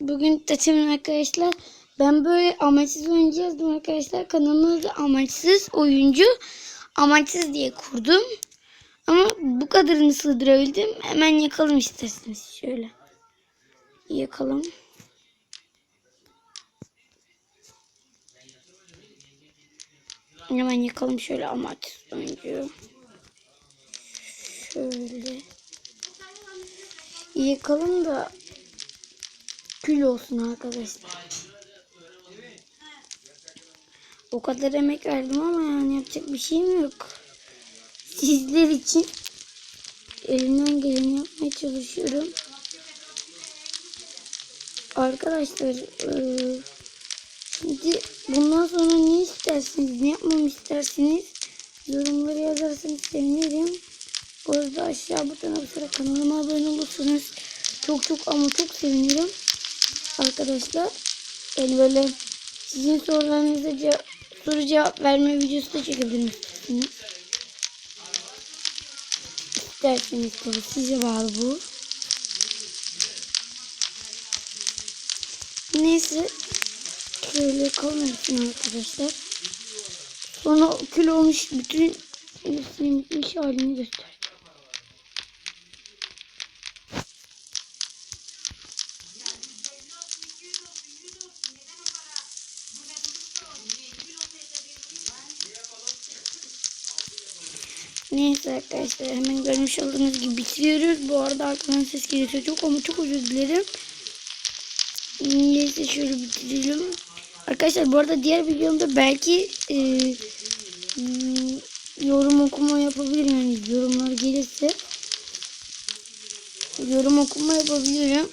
Bugün taçımın arkadaşlar. Ben böyle amaçsız oyuncu yazdım arkadaşlar. Kanalımı da amaçsız oyuncu. Amaçsız diye kurdum. Ama bu kadarını sığdırabildim. Hemen yakalım isterseniz. Şöyle. Yakalım. Hemen yakalım şöyle amaçsız oyuncu. Şöyle. Yakalım da kül olsun arkadaşlar. O kadar emek verdim ama yani yapacak bir şeyim yok. Sizler için elimden geleni yapmaya çalışıyorum. Arkadaşlar eee, şimdi bundan sonra ne istersiniz, ne yapmamı istersiniz yorumları yazarsanız sevinirim. Bu arada aşağı butona basarak kanalıma abone olursanız çok çok ama çok sevinirim. Arkadaşlar yani böyle sizin sorularınıza ce- soru cevap verme videosu da çekebilirim isterseniz. Tabii size bağlı bu. Neyse şöyle kalmasın arkadaşlar. Sonra kül olmuş bütün bitmiş halini göster. Neyse arkadaşlar hemen görmüş olduğunuz gibi bitiriyoruz. Bu arada arkadan ses geliyor çok ama çok özür dilerim. Neyse şöyle bitirelim. Arkadaşlar bu arada diğer videomda belki e, hmm, yorum okuma yapabilirim yani yorumlar gelirse. Yorum okuma yapabilirim.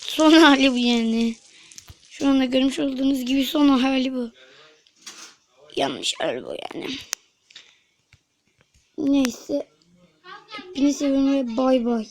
Son hali bu yani. Şu anda görmüş olduğunuz gibi son hali bu. Yanlış hali bu yani. Neyse. Hepinizi seviyorum ve bay bay.